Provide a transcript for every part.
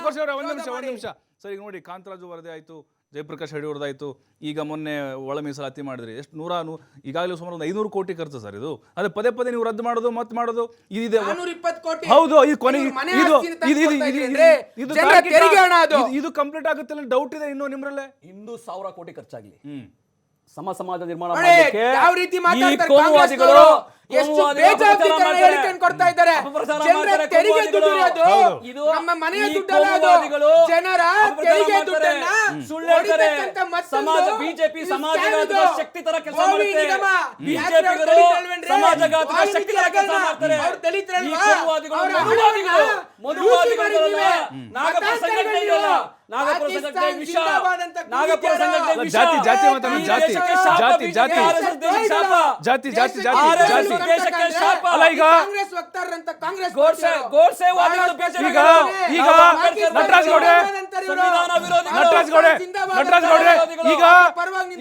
ಉತ್ಕರ್ಷ್ ಅವರೇ ಒಂದು ನಿಮಿಷ ಒಂದು ನಿಮಿಷ. ಸರ್ ಈಗ ನೋಡಿ ಕಾಂತರಾಜು ವರದಿ ಆಯಿತು ಜಯಪ್ರಕಾಶ್ ಅವ್ರದ್ದಾಯ್ತು ಈಗ ಮೊನ್ನೆ ಒಳ ಮೀಸಲಾತಿ ಮಾಡಿದ್ರಿ. ಎಷ್ಟು ನೂರ ನೂ ಈಗಾಗಲೇ ಸುಮಾರು ಒಂದು ಐನೂರು ಕೋಟಿ ಖರ್ಚು ಸರ್ ಇದು. ಅದೇ ಪದೇ ಪದೇ ನೀವು ರದ್ದು ಮಾಡೋದು ಮತ್ತೆ ಮಾಡೋದು ಕೋಟಿ ಹೌದು ಇದು ಕೊನೆ ಇದು ಇದು ಇದು ಇದು- ಇದು. ಇದು- ಇದು ಕಂಪ್ಲೀಟ್ ಆಗುತ್ತೆ ಡೌಟ್ ಇದೆ ಇನ್ನು ನಿಮ್ರಲ್ಲೇ ಇಂದು ಸಾವಿರ ಕೋಟಿ ಖರ್ಚಾಗ್ಲಿ. ಹ್ಮ್. ಸಮ ಸಮಾಜ ನಿರ್ಮಾಣ ಯಾವ ರೀತಿ ಮಾತಾಡ್ತಾರೆ? ಎಷ್ಟು ಬೇಜವಾಬ್ದಾರಿತನ ಹೇಳಿಕೆಯನ್ನು ಕೊಡ್ತಾ ಇದ್ದಾರೆ. ಜನರ ಮಾಡ್ತಾರೆ ತೆರಿಗೆ ದುಡ್ಡು ಅದು. ಇದು ನಮ್ಮ ಮನೆಯ ದುಡ್ಡಲ್ಲ ಅದು. ಜನರ ತೆರಿಗೆ ಮಾಡ್ತಾರೆ. ದುಡ್ಡನ್ನ ಸುಳ್ಳು ಹೇಳ್ತಾರೆ ಸಮಾಜ ಬಿಜೆಪಿ ಸಮಾಜಘಾತಕ ಶಕ್ತಿ ತರ ಕೆಲಸ ಮಾಡುತ್ತೆ ಬಿಜೆಪಿಗರು? ಸಮಾಜಘಾತಕ ಶಕ್ತಿ ತರ ಕೆಲಸ ಮಾಡ್ತಾರೆ ದಲಿತರಲ್ವಾ? ಜಾತಿ ಜಾತಿ ಮಾತಾಡೋದು ಜಾತಿ. ಜಾತಿ ಜಾತಿ ಜಾತಿ. ಜಾತಿ ಜಾತಿ. ಅಲ್ಲ ಈಗ ಗೋಡ್ಸೆ. ಗೋಡ್ಸೆ ಈಗ ಈಗ ನಟರಾಜ್ ಗೌಡ್ರೆ. ನಟರಾಜ್ ಗೌಡ್ರೆ ನಟರಾಜ್ ಗೌಡ್ರೆ. ಈಗ ಪರವಾಗಿ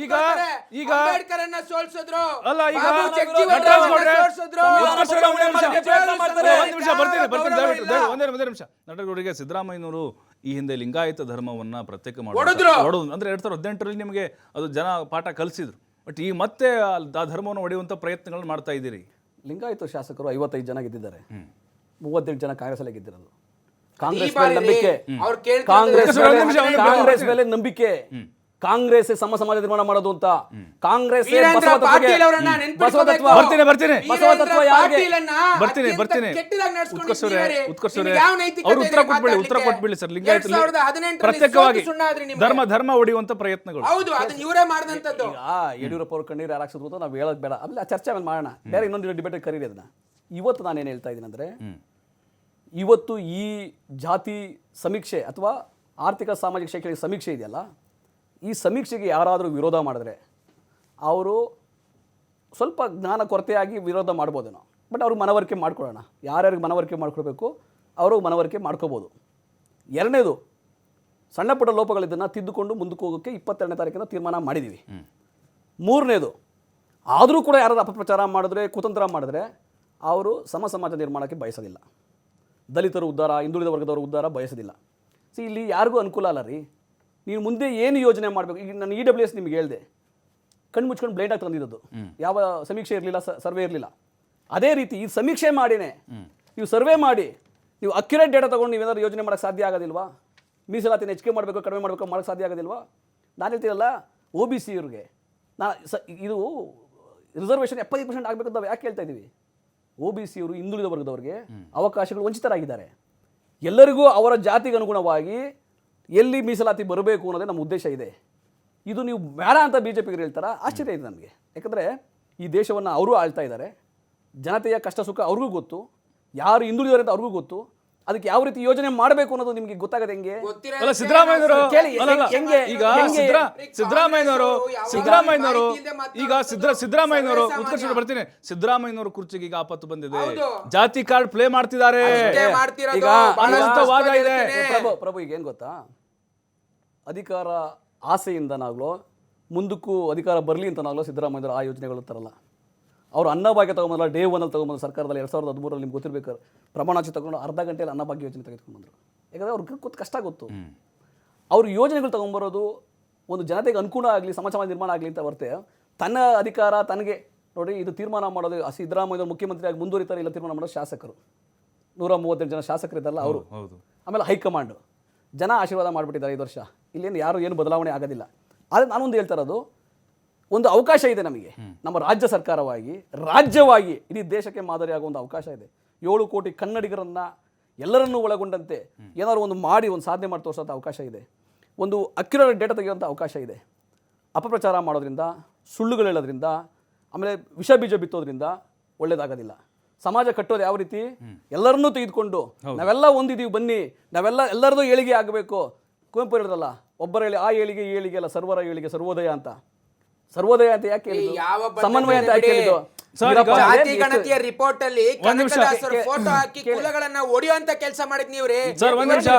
ಈಗ ಅಂಬೇಡ್ಕರ್ ಅನ್ನ ಸೋಲ್ಸಿದ್ರು. ಅಲ್ಲ, ಈಗ ನಟಗೌಡರಿಗೆ ಸಿದ್ದರಾಮಯ್ಯನವರು ಈ ಹಿಂದೆ ಲಿಂಗಾಯತ ಧರ್ಮವನ್ನ ಪ್ರತ್ಯೇಕ ಮಾಡಿದ್ರು ಮಾಡೋದು ಅಂದ್ರೆ ಎರಡ್ ಸಾವಿರದ ಹದಿನೆಂಟರಲ್ಲಿ ನಿಮಗೆ ಅದು ಜನ ಪಾಠ ಕಲಿಸಿದ್ರು. ಬಟ್ ಈ ಮತ್ತೆ ಆ ಧರ್ಮವನ್ನು ಒಡೆಯುವಂತ ಪ್ರಯತ್ನಗಳನ್ನ ಮಾಡ್ತಾ ಇದ್ದೀರಿ. ಲಿಂಗಾಯತ ಶಾಸಕರು ಐವತ್ತೈದು ಜನ ಗೆದ್ದಿದ್ದಾರೆ. ಮೂವತ್ತೆಂಟು ಜನ ಕಾಂಗ್ರೆಸ್ ಅಲ್ಲಿ ಗೆದ್ದಿರೋದು ಕಾಂಗ್ರೆಸ್ ಮೇಲೆ ನಂಬಿಕೆ. ಕಾಂಗ್ರೆಸ್ ಮೇಲೆ ನಂಬಿಕೆ. ಕಾಂಗ್ರೆಸ್ ಸಮ ಸಮಾಜ ನಿರ್ಮಾಣ ಮಾಡೋದು ಅಂತ. ಕಾಂಗ್ರೆಸ್ ಬರ್ತೀನಿ, ಬರ್ತೀನಿ. ಬರ್ತೀನಿ ಬರ್ತೀನಿ. ಕೆಟ್ಟದಾಗಿ ನಡ್ಸ್ಕೊಂಡು ಉತ್ಕರ್ಷ್ ಅವರೇ ಉತ್ತರ ಕೊಟ್ಬಿಡಿ ಉತ್ತರ? ಕೊಟ್ಬಿಡಿ ಸರ್ ಲಿಂಗಾಯತ ಪ್ರತ್ಯೇಕವಾಗಿ ಧರ್ಮ ಧರ್ಮ ಒಡೆಯುವಂತ ಪ್ರಯತ್ನಗಳು. ಹೌದು ಅದನ್ನ ಇವರೇ ಮಾಡಿದಂತದ್ದು ಯಡಿಯೂರಪ್ಪ ಅವ್ರ ಕಣ್ಣೀರು ಯಾರು ಹಾಕ್ಸಿದ್ರು ಅಂತ ನಾವು ಹೇಳೋದು ಬೇಡ. ಅಲ್ಲಿ ಆ ಚರ್ಚೆ ಮೇಲೆ ಮಾಡೋಣ. ಬೇರೆ ಇನ್ನೊಂದು ಡಿಬೇಟ್ ಕರೀರಿ ಅದನ್ನ. ಇವತ್ತು ನಾನು ಏನು ಹೇಳ್ತಾ ಇದ್ದೀನಿ ಅಂದ್ರೆ ಇವತ್ತು ಈ ಜಾತಿ ಸಮೀಕ್ಷೆ ಅಥವಾ ಆರ್ಥಿಕ ಸಾಮಾಜಿಕ ಶೈಕ್ಷಣಿಕ ಸಮೀಕ್ಷೆ ಇದೆಯಲ್ಲ ಈ ಸಮೀಕ್ಷೆಗೆ ಯಾರಾದರೂ ವಿರೋಧ ಮಾಡಿದ್ರೆ ಅವರು ಸ್ವಲ್ಪ ಜ್ಞಾನ ಕೊರತೆಯಾಗಿ ವಿರೋಧ ಮಾಡ್ಬೋದೇನೋ. ಬಟ್ ಅವ್ರಿಗೆ ಮನವರಿಕೆ ಮಾಡ್ಕೊಳ್ಳೋಣ. ಯಾರ್ಯಾರಿಗೆ ಮನವರಿಕೆ ಮಾಡ್ಕೊಳ್ಬೇಕು ಅವರು ಮನವರಿಕೆ ಮಾಡ್ಕೋಬೋದು. ಎರಡನೇದು ಸಣ್ಣ ಪುಟ್ಟ ಲೋಪಗಳಿದ್ದನ್ನು ತಿದ್ದುಕೊಂಡು ಮುಂದಕ್ಕೆ ಹೋಗೋಕ್ಕೆ ಇಪ್ಪತ್ತೆರಡನೇ ತಾರೀಕಿನ ತೀರ್ಮಾನ ಮಾಡಿದ್ದೀವಿ ಮೂರನೇದು ಆದರೂ ಕೂಡ ಯಾರಾದರೂ ಅಪಪ್ರಚಾರ ಮಾಡಿದ್ರೆ ಕುತಂತ್ರ ಮಾಡಿದ್ರೆ ಅವರು ಸಮ ಸಮಾಜ ನಿರ್ಮಾಣಕ್ಕೆ ಬಯಸೋದಿಲ್ಲ. ದಲಿತರು ಉದ್ಧಾರ ಹಿಂದುಳಿದ ವರ್ಗದವರು ಉದ್ಧಾರ ಬಯಸೋದಿಲ್ಲ. ಸಿ ಇಲ್ಲಿ ಯಾರಿಗೂ ಅನುಕೂಲ ಅಲ್ಲ ರೀ. ನೀವು ಮುಂದೆ ಏನು ಯೋಜನೆ ಮಾಡಬೇಕು? ಈಗ ನಾನು ಇ ಡಬ್ಲ್ಯೂ ಎಸ್ ನಿಮ್ಗೆ ಹೇಳಿದೆ. ಕಣ್ಣು ಮುಚ್ಕೊಂಡು ಬ್ಲೈಂಡ್ ಆಗಿ ತಂದಿದ್ದದ್ದು. ಯಾವ ಸಮೀಕ್ಷೆ ಇರಲಿಲ್ಲ ಸರ್ವೆ ಇರಲಿಲ್ಲ. ಅದೇ ರೀತಿ ಈ ಸಮೀಕ್ಷೆ ಮಾಡಿನೇ ನೀವು ಸರ್ವೆ ಮಾಡಿ ನೀವು ಅಕ್ಯುರೇಟ್ ಡೇಟಾ ತೊಗೊಂಡು ಏನಾದರೂ ಯೋಜನೆ ಮಾಡೋಕ್ಕೆ ಸಾಧ್ಯ ಆಗೋದಿಲ್ವಾ? ಮೀಸಲಾತಿನ ಹೆಚ್ಚಿಗೆ ಮಾಡಬೇಕು ಕಡಿಮೆ ಮಾಡಬೇಕು ಮಾಡೋಕ್ಕೆ ಸಾಧ್ಯ ಆಗೋದಿಲ್ವಾ? ನಾನು ಹೇಳ್ತೀರಲ್ಲ ಒ ಬಿ ಸಿ ಇವ್ರಿಗೆ. ನಾ ಸ ಇದು ರಿಸರ್ವೇಷನ್ ಎಪ್ಪತ್ತೈದು ಪರ್ಸೆಂಟ್ ಆಗಬೇಕು ಅಂತ ಯಾಕೆ ಹೇಳ್ತಾ ಇದ್ದೀವಿ ಒ ಬಿ ಸಿ ಅವರು ಹಿಂದುಳಿದ ವರ್ಗದವ್ರಿಗೆ ಅವಕಾಶಗಳು ವಂಚಿತರಾಗಿದ್ದಾರೆ. ಎಲ್ಲರಿಗೂ ಅವರ ಜಾತಿಗೆ ಅನುಗುಣವಾಗಿ ಎಲ್ಲಿ ಮೀಸಲಾತಿ ಬರಬೇಕು ಅನ್ನೋದೇ ನಮ್ಮ ಉದ್ದೇಶ ಇದೆ. ಇದು ನೀವು ಬೇಡ ಅಂತ ಬಿ ಜೆ ಪಿಗರು ಹೇಳ್ತಾರ? ಆಶ್ಚರ್ಯ ಇದೆ ನನಗೆ ಯಾಕಂದರೆ ಈ ದೇಶವನ್ನು ಅವರು ಆಳ್ತಾ ಇದ್ದಾರೆ. ಜನತೆಯ ಕಷ್ಟ ಸುಖ ಅವ್ರಿಗೂ ಗೊತ್ತು. ಯಾರು ಹಿಂದುಳಿದಾರೆ ಅಂತ ಅವ್ರಿಗೂ ಗೊತ್ತು. ಅದಕ್ಕೆ ಯಾವ ರೀತಿ ಯೋಜನೆ ಮಾಡಬೇಕು ಅನ್ನೋದು ನಿಮಗೆ ಗೊತ್ತಾಗದೆ ಹೆಂಗೆ? ಅಲ್ಲ ಸಿದ್ದರಾಮಯ್ಯನವರು ಈಗ ಸಿದ್ದರಾಮಯ್ಯನವರು ಸಿದ್ದರಾಮಯ್ಯನವರು ಈಗ ಸಿದ್ದರಾಮಯ್ಯನವರು ಉತ್ಕರ್ಷ ಬರ್ತೀನಿ. ಸಿದ್ದರಾಮಯ್ಯನವರು ಕುರ್ಚಿಗೆ ಈಗ ಆಪತ್ತು ಬಂದಿದೆ. ಜಾತಿ ಕಾರ್ಡ್ ಪ್ಲೇ ಮಾಡ್ತಿದ್ದಾರೆ. ಅಷ್ಟೇ ಮಾಡ್ತಿರೋದು. ಈಗ ವಾದ ಇದೆ. ಪ್ರಭು ಪ್ರಭು ಈಗ ಏನ್ ಗೊತ್ತಾ? ಅಧಿಕಾರ ಆಸೆಯಿಂದನಾಗ್ಲೋ ಮುಂದಕ್ಕೂ ಅಧಿಕಾರ ಬರಲಿ ಅಂತನಾಗ್ಲೋ ಸಿದ್ದರಾಮಯ್ಯರು ಆ ಯೋಜನೆಗಳು ತರಲ್ಲ. ಅವರು ಅನ್ನಭಾಗ್ಯ ತೊಗೊಂಬಲ್ಲ ಡೇ ಒನ್ನಲ್ಲಿ ತಗೊಂಬಂದ್ರು ಸರ್ಕಾರದಲ್ಲಿ ಎರಡು ಸಾವಿರದ ಹದಿಮೂರಲ್ಲಿ ನಿಮ್ಗೆ ಪ್ರಮಾಣ ಪ್ರಮಾಣಾಚಿ ತಗೊಂಡು ಅರ್ಧ ಗಂಟೆಯಲ್ಲಿ ಅನ್ನಭಾಗ್ಯ ಯೋಜನೆ ತೆಗೆದುಕೊಂಡ್ಬಂದರು ಯಾಕಂದರೆ ಅವ್ರಿಗೆ ಗೊತ್ತು ಕಷ್ಟ ಗೊತ್ತು. ಅವ್ರ ಯೋಜನೆಗಳು ತೊಗೊಂಬರೋದು ಒಂದು ಜನತೆಗೆ ಅನುಕೂಲ ಆಗಲಿ ಸಮಾಜ ನಿರ್ಮಾಣ ಆಗಲಿ ಅಂತ ಬರ್ತೆ ತನ್ನ ಅಧಿಕಾರ ತನಗೆ ನೋಡಿ ಇದು ತೀರ್ಮಾನ ಮಾಡೋದು ಆ ಸಿದ್ದರಾಮಯ್ಯ ಮುಖ್ಯಮಂತ್ರಿಯಾಗಿ ಮುಂದುವರಿತಾರೆ ಇಲ್ಲ ತೀರ್ಮಾನ ಮಾಡೋದು ಶಾಸಕರು. ನೂರ ಮೂವತ್ತೆಂಟು ಜನ ಶಾಸಕರಿದ್ದಲ್ಲ ಅವರು. ಹೌದು. ಆಮೇಲೆ ಹೈಕಮಾಂಡ್. ಜನ ಆಶೀರ್ವಾದ ಮಾಡಿಬಿಟ್ಟಿದ್ದಾರೆ ಐದು ವರ್ಷ. ಇಲ್ಲೇನು ಯಾರು ಏನು ಬದಲಾವಣೆ ಆಗೋದಿಲ್ಲ. ಆದರೆ ನಾನೊಂದು ಹೇಳ್ತಾ ಇರೋದು ಒಂದು ಅವಕಾಶ ಇದೆ ನಮಗೆ. ನಮ್ಮ ರಾಜ್ಯ ಸರ್ಕಾರವಾಗಿ ರಾಜ್ಯವಾಗಿ ಇಡೀ ದೇಶಕ್ಕೆ ಮಾದರಿಯಾಗುವ ಒಂದು ಅವಕಾಶ ಇದೆ. ಏಳು ಕೋಟಿ ಕನ್ನಡಿಗರನ್ನು ಎಲ್ಲರನ್ನೂ ಒಳಗೊಂಡಂತೆ ಏನಾದರೂ ಒಂದು ಮಾಡಿ ಒಂದು ಸಾಧನೆ ಮಾಡಿ ತೋರಿಸೋಂಥ ಅವಕಾಶ ಇದೆ. ಒಂದು ಅಕ್ಯುರೇಟ್ ಡೇಟಾ ತೆಗೆಯುವಂಥ ಅವಕಾಶ ಇದೆ. ಅಪಪ್ರಚಾರ ಮಾಡೋದ್ರಿಂದ ಸುಳ್ಳುಗಳು ಹೇಳೋದ್ರಿಂದ ಆಮೇಲೆ ವಿಷ ಬೀಜ ಬಿತ್ತೋದ್ರಿಂದ ಒಳ್ಳೇದಾಗೋದಿಲ್ಲ. ಸಮಾಜ ಕಟ್ಟೋದು ಯಾವ ರೀತಿ? ಎಲ್ಲರನ್ನೂ ತೆಗೆದುಕೊಂಡು. ನಾವೆಲ್ಲ ಒಂದಿದ್ದೀವಿ ಬನ್ನಿ. ನಾವೆಲ್ಲ ಎಲ್ಲರದು ಏಳಿಗೆ ಆಗಬೇಕು. ಕುವೆಂಪು ಹೇಳಿದ್ರಲ್ಲ ಒಬ್ಬರ ಹೇಳಿ ಆ ಏಳಿಗೆ ಈ ಏಳಿಗೆ ಅಲ್ಲ ಸರ್ವರ ಏಳಿಗೆ ಸರ್ವೋದಯ ಅಂತ. ಸರ್ವೋದಯ ಅಂತ ಯಾಕೆ ಸಮನ್ವಯ ಅಂತ ಯಾಕೆ. ಹೇಳಿದ್ದು? ಜಾತಿ ಗಣತಿಯ ರಿಪೋರ್ಟ್ ಅಲ್ಲಿ ಫೋಟೋ ಹಾಕಿ ಕುಲಗಳನ್ನ ಒಡೆಯುವಂತ ಕೆಲಸ ಮಾಡಿದ್ ನೀವ್ರಿ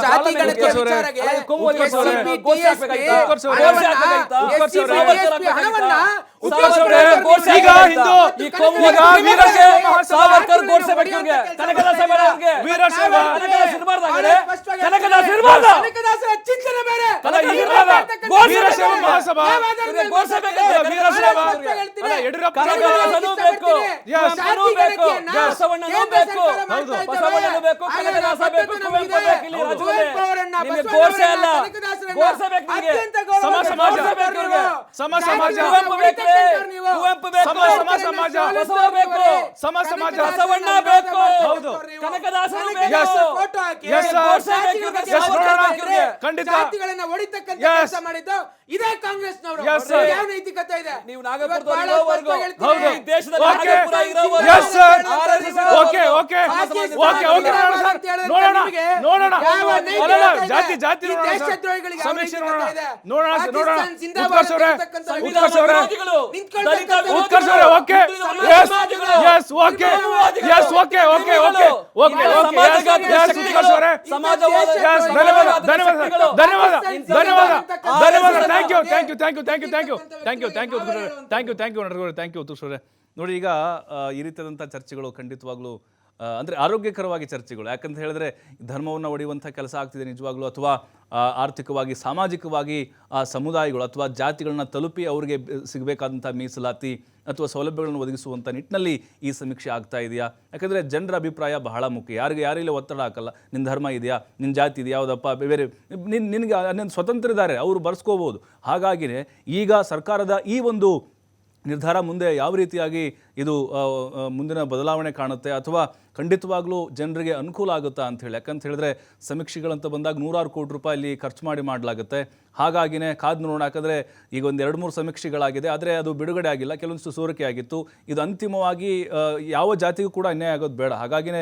ಜಾತಿ ಗಣತಿಯ. ಹಣವನ್ನ- ಸಾವರ್ಕರ್ ಗೋಡ್ಸೆ ಕನಕದಾಸ? ವೀರಶೈವ. ಮಹಾಸಭಾ. ಸಮ ಸಮಾಜ. ಸಮ ಸಮಾಜ. ಬಸವಣ್ಣ ಬೇಕು. ಫೋಟೋ ಹಾಕಿ Yes, sir. Yes. ಖಂಡಿತ. ಜಾತಿಗಳನ್ನ Yes. ಕೆಲಸ ಮಾಡಿದ್ದು ಇದೇ ಕಾಂಗ್ರೆಸ್ನವರು Yes, sir. ಯಾವ ನೈತಿಕತೆ ಇದೆ ನೀವು ಇವತ್ತು ನಾಗಪುರದವ್ರು ಬಹಳ ಇರೋವರೆಗೂ ಸ್ಪಷ್ಟವಾಗಿ ಹೇಳ್ತೀನಿ. ಹೌದು. ಈ ದೇಶದಲ್ಲಿ Okay. ನಾಗಪುರ ಇರೋವರೆಗೂ Yes, sir. RSS okay. Okay okay ನೋಡೋಣ ಸರ್ ನೋಡೋಣ ನಿಮಗೆ ನೋಡೋಣ? ಜಾತಿ ಜಾತಿ ದೇಶದ್ರೋಹಿಗಳಿಗೆ ಸಮೀಕ್ಷೆ ನೋಡೋಣ. ಇದೆ? ನೋಡೋಣ ನೋಡೋಣ. ಜಿಂದಾಬಾದ್ ಅವರೇ ಅಂತಕ್ಕಂಥ ಅವರೇ. ಉತ್ಕರ್ಷ್ ಅವರೇ okay. Yes yes okay yes okay okay okay okay okay yes ಶಕ್ತಿಗಳು, ಅವರೇ. ಸಮಾಜವಾದ ಎಸ್ ಧನ್ಯವಾದ ಧನ್ಯವಾದ ಧನ್ಯವಾದ ಧನ್ಯವಾದ ಧನ್ಯವಾದ thank you thank you thank you thank you thank you thank you thank you thank you thank you thank you Utkarsh ಅವರೇ. ನೋಡಿ ಈಗ ಈ ರೀತಿಯಾದಂಥ ಚರ್ಚೆಗಳು ಖಂಡಿತವಾಗ್ಲೂ ಅಂದ್ರೆ ಆರೋಗ್ಯಕರವಾಗಿ ಚರ್ಚೆಗಳು. ಯಾಕಂತ ಹೇಳಿದ್ರೆ ಧರ್ಮವನ್ನು ಒಡೆಯುವಂಥ ಕೆಲಸ ಆಗ್ತಿದೆ ನಿಜವಾಗ್ಲೂ, ಅಥವಾ ಆರ್ಥಿಕವಾಗಿ, ಸಾಮಾಜಿಕವಾಗಿ, ಆ, ಸಮುದಾಯಗಳು, ಅಥವಾ ಜಾತಿಗಳನ್ನ ತಲುಪಿ ಅವರಿಗೆ ಸಿಗಬೇಕಾದಂಥ ಮೀಸಲಾತಿ, ಅಥವಾ ಸೌಲಭ್ಯಗಳನ್ನು ಒದಗಿಸುವಂಥ ನಿಟ್ಟಿನಲ್ಲಿ ಈ ಸಮೀಕ್ಷೆ ಆಗ್ತಾ ಇದೆಯಾ? ಯಾಕಂದರೆ ಜನರ ಅಭಿಪ್ರಾಯ ಬಹಳ ಮುಖ್ಯ. ಯಾರಿಗೆ ಯಾರಿಲ್ಲ ಒತ್ತಡ ಹಾಕಲ್ಲ. ನಿನ್ನ ಧರ್ಮ ಇದೆಯಾ? ನಿನ್ನ ಜಾತಿ ಇದೆಯಾ? ಯಾವುದಪ್ಪ? ಬೇರೆ ನಿನ್ನ ನಿನಗೆ ನಿನ್ನ ಸ್ವತಂತ್ರ ಇದ್ದಾರೆ. ಅವರು ಬರ್ಸ್ಕೋಬೋದು. ಹಾಗಾಗಿಯೇ ಈಗ ಸರ್ಕಾರದ ಈ ಒಂದು ನಿರ್ಧಾರ ಮುಂದೆ ಯಾವ ರೀತಿಯಾಗಿ ಇದು ಮುಂದಿನ ಬದಲಾವಣೆ ಕಾಣುತ್ತೆ ಅಥವಾ ಖಂಡಿತವಾಗ್ಲೂ ಜನರಿಗೆ ಅನುಕೂಲ ಆಗುತ್ತಾ ಅಂತ ಹೇಳಿ. ಯಾಕಂತ ಹೇಳಿದ್ರೆ ಸಮೀಕ್ಷೆಗಳಂತ ಬಂದಾಗ ನೂರಾರು ಕೋಟಿ ರೂಪಾಯಿ ಇಲ್ಲಿ ಖರ್ಚು ಮಾಡಿ ಮಾಡಲಾಗುತ್ತೆ. ಹಾಗಾಗಿನೇ ಕಾದು ನೋಡೋಣ. ಯಾಕಂದರೆ ಈಗ ಒಂದು ಎರಡು ಮೂರು ಸಮೀಕ್ಷೆಗಳಾಗಿದೆ. ಆದರೆ ಅದು ಬಿಡುಗಡೆ ಆಗಿಲ್ಲ. ಕೆಲವೊಂದಿಷ್ಟು ಸೋರಿಕೆ ಆಗಿತ್ತು ಇದು ಅಂತಿಮವಾಗಿ ಯಾವ ಜಾತಿಗೂ ಕೂಡ ಅನ್ಯಾಯ ಆಗೋದು ಬೇಡ. ಹಾಗಾಗಿನೇ